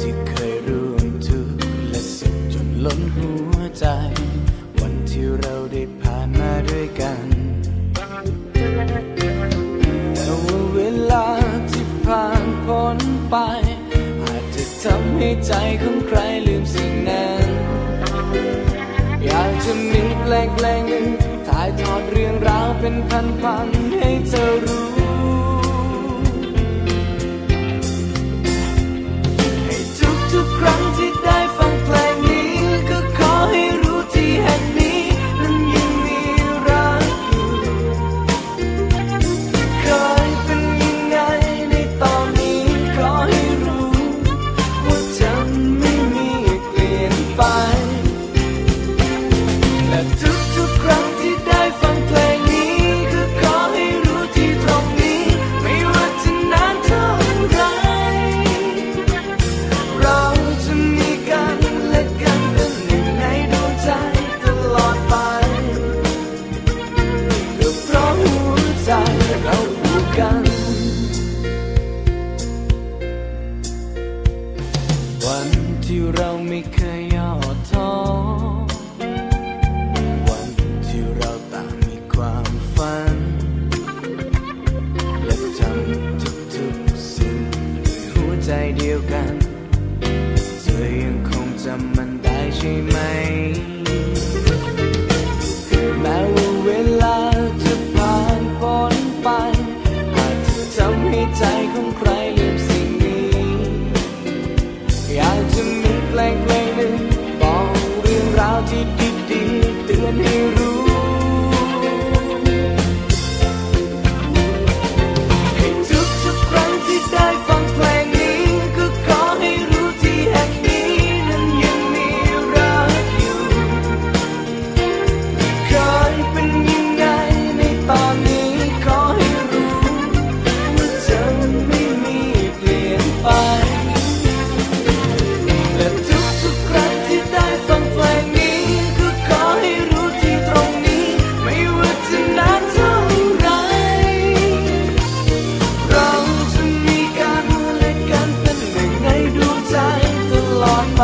ที่เคยร่วมทุกและสุขจนล้นหัวใจ วันที่เราได้ผ่านมาด้วยกันแต่ว่าเวลาที่ผ่านพ้นไป อาจจะทำให้ใจของใครลืมสิ่งนั้น เราไม่เคยย่อท้อวันที่เราต่างมีความฝัน และทำทุกๆสิ่งด้วยหัวใจเดียวกัน เธอยังคงจำมันได้ใช่ไหม ไป และทุกทุครั้งที่ได้ฟังเพนี้ก็ขอให้รู้ที่ตรงนี้ ไม่ว่าจะนานเท่าไร เราจะมีการแลกันเป็นหนึ่งในดวใจตลอดไป